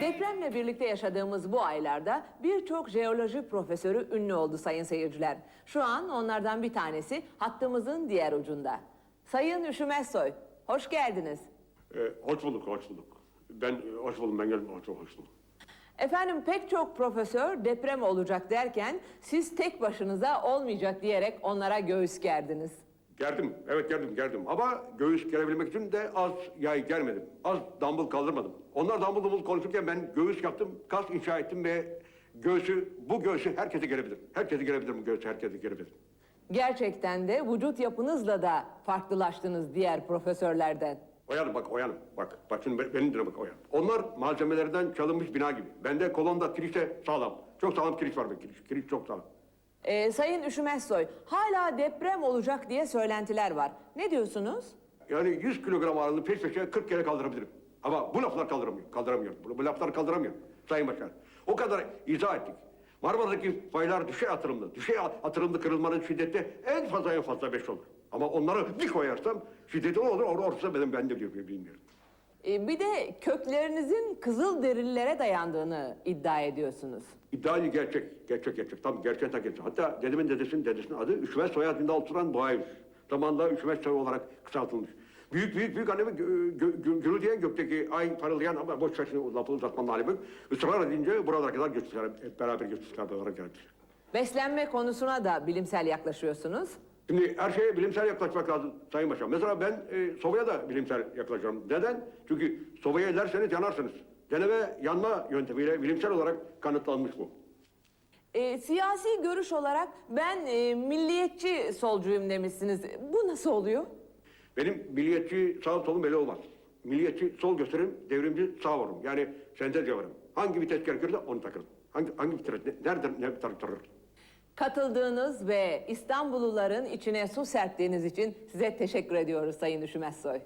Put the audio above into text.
Depremle birlikte yaşadığımız bu aylarda birçok jeoloji profesörü ünlü oldu sayın seyirciler. Şu an onlardan bir tanesi hattımızın diğer ucunda. Sayın Üşümez Soy, hoş geldiniz. Ee, hoş bulduk, hoş bulduk. Ben e, hoş buldum, ben geldim, hoş, hoş buldum. Efendim pek çok profesör deprem olacak derken siz tek başınıza olmayacak diyerek onlara göğüs gerdiniz. Geldim, evet geldim, geldim. Ama göğüs gelebilmek için de az yay gelmedim. Az dumbbell kaldırmadım. Onlar dumbbell dumbbell konuşurken ben göğüs yaptım, kas inşa ettim ve göğsü, bu göğsü herkese gelebilir. Herkese gelebilir bu göğsü, herkese gelebilir. Gerçekten de vücut yapınızla da farklılaştınız diğer profesörlerden. Oyanım bak, oyanım. Bak, bak şimdi be- benim dinle bak, oyan. Onlar malzemelerden çalınmış bina gibi. Bende kolonda kiriş de sağlam. Çok sağlam kiriş var be kiriş. Kiriş çok sağlam. Ee, Sayın Üşümezsoy, hala deprem olacak diye söylentiler var. Ne diyorsunuz? Yani 100 kilogram ağırlığını peş peşe 40 kere kaldırabilirim. Ama bu laflar kaldıramıyor, kaldıramıyor. Bu, bu laflar kaldıramıyor Sayın Başkan. O kadar izah ettik. Marmara'daki faylar düşey atırımlı. Düşey atırımlı kırılmanın şiddeti en fazla en fazla 5 olur. Ama onları bir koyarsam şiddeti olur? Or orası benim ben de diyor bilmiyorum. Ee, bir de köklerinizin kızıl derililere dayandığını iddia ediyorsunuz. İddiayı gerçek, gerçek, gerçek. Tam gerçek, gerçek. Hatta dedemin dedesinin dedesinin adı Üşümez soyadında oturan boğaymış. Zamanında Üşümez soy olarak kısaltılmış. Büyük büyük büyük annemi gürüldeyen gökteki ay parıldayan ama boş şimdi lafı uzatmanın alemi. yok. Israr edince buralara kadar göçtüler, hep beraber göçtüler, buralara geldi. Beslenme konusuna da bilimsel yaklaşıyorsunuz. Şimdi her şeye bilimsel yaklaşmak lazım Sayın Başkan. Mesela ben e, sobaya da bilimsel yaklaşacağım. Neden? Çünkü sobaya ellerseniz yanarsınız. Deneme yanma yöntemiyle bilimsel olarak kanıtlanmış bu. Ee, siyasi görüş olarak ben e, milliyetçi solcuyum demişsiniz. Bu nasıl oluyor? Benim milliyetçi sağ solum belli olmaz. Milliyetçi sol gösteririm, devrimci sağ varım. Yani sentez yaparım. Hangi vites gerekirse onu takarım. Hangi, hangi vites, ne, nerede ne tartırır? Katıldığınız ve İstanbulluların içine su serptiğiniz için size teşekkür ediyoruz Sayın Üşümezsoy.